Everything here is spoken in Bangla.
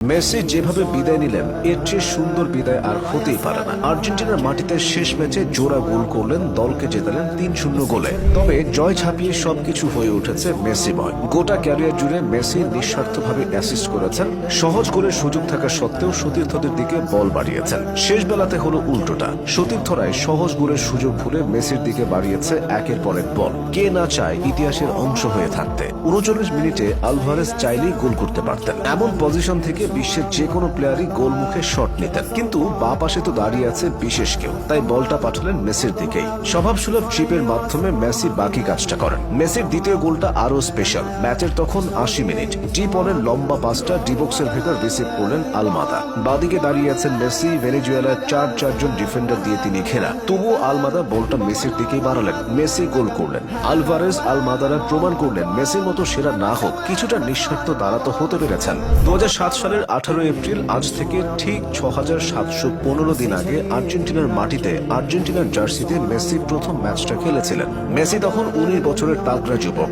মেসি যেভাবে বিদায় নিলেন, এর চেয়ে সুন্দর বিদায় আর হতেই পারে না। আর্জেন্টিনার মাটিতে শেষ ম্যাচে জোড়া গোল করলেন, দলকে জেতালেন তিন শূন্য গোলে। তবে জয় ছাপিয়ে সবকিছু হয়ে উঠেছে মেসিময় গোটা ক্যারিয়ার জুড়ে মেসি নিঃস্বার্থভাবে অ্যাসিস্ট করেছেন। সহজ গোলের সুযোগ থাকা সত্ত্বেও সতীর্থদের দিকে বল বাড়িয়েছেন। শেষ বেলাতে হলো উল্টোটা। সতীর্থরাই সহজ গোলের সুযোগ ভুলে মেসির দিকে বাড়িয়েছে একের পর এক বল। কে না চায় ইতিহাসের অংশ হয়ে থাকতে। উনচল্লিশ মিনিটে আলভারেস চাইলেই গোল করতে পারতেন। এমন পজিশন থেকে বিশ্বের যে কোনো প্লেয়ারই গোল মুখে শট নিতেন। কিন্তু বা পাশে তো দাঁড়িয়ে আছে বিশেষ কেউ। তাই বলটা পাঠালেন মেসির দিকেই। স্বভাবসুলভ ট্রিপের মাধ্যমে মেসি বাকি কাজটা করেন। মেসির দ্বিতীয় গোলটা আরও স্পেশাল ম্যাচের তখন আশি মিনিট। ডিপ অনের লম্বা পাসটা ডিবক্সের ভেতর রিসিভ করলেন আলমাদা। বাদিকে দাঁড়িয়ে আছেন মেসি, ভেনেজুয়েলার চার চারজন ডিফেন্ডার দিয়ে তিনি ঘেরা। তবুও আলমাদা বলটা মেসির দিকেই বাড়ালেন। মেসি গোল করলেন। আলভারেজ আলমাদারা প্রমাণ করলেন, মেসির মতো সেরা না হোক, কিছুটা নিঃস্বার্থ দ্বারা তো হতে পেরেছেন। দু সালের আঠারো এপ্রিল আজ থেকে ঠিক ছ হাজার সাতশো পনেরো দিন আগে আর্জেন্টিনার মাটিতে আর্জেন্টিনার জার্সিতে মেসি প্রথম ম্যাচটা খেলেছিলেন। মেসি তখন উনিশ বছরের তাগড়া যুবক।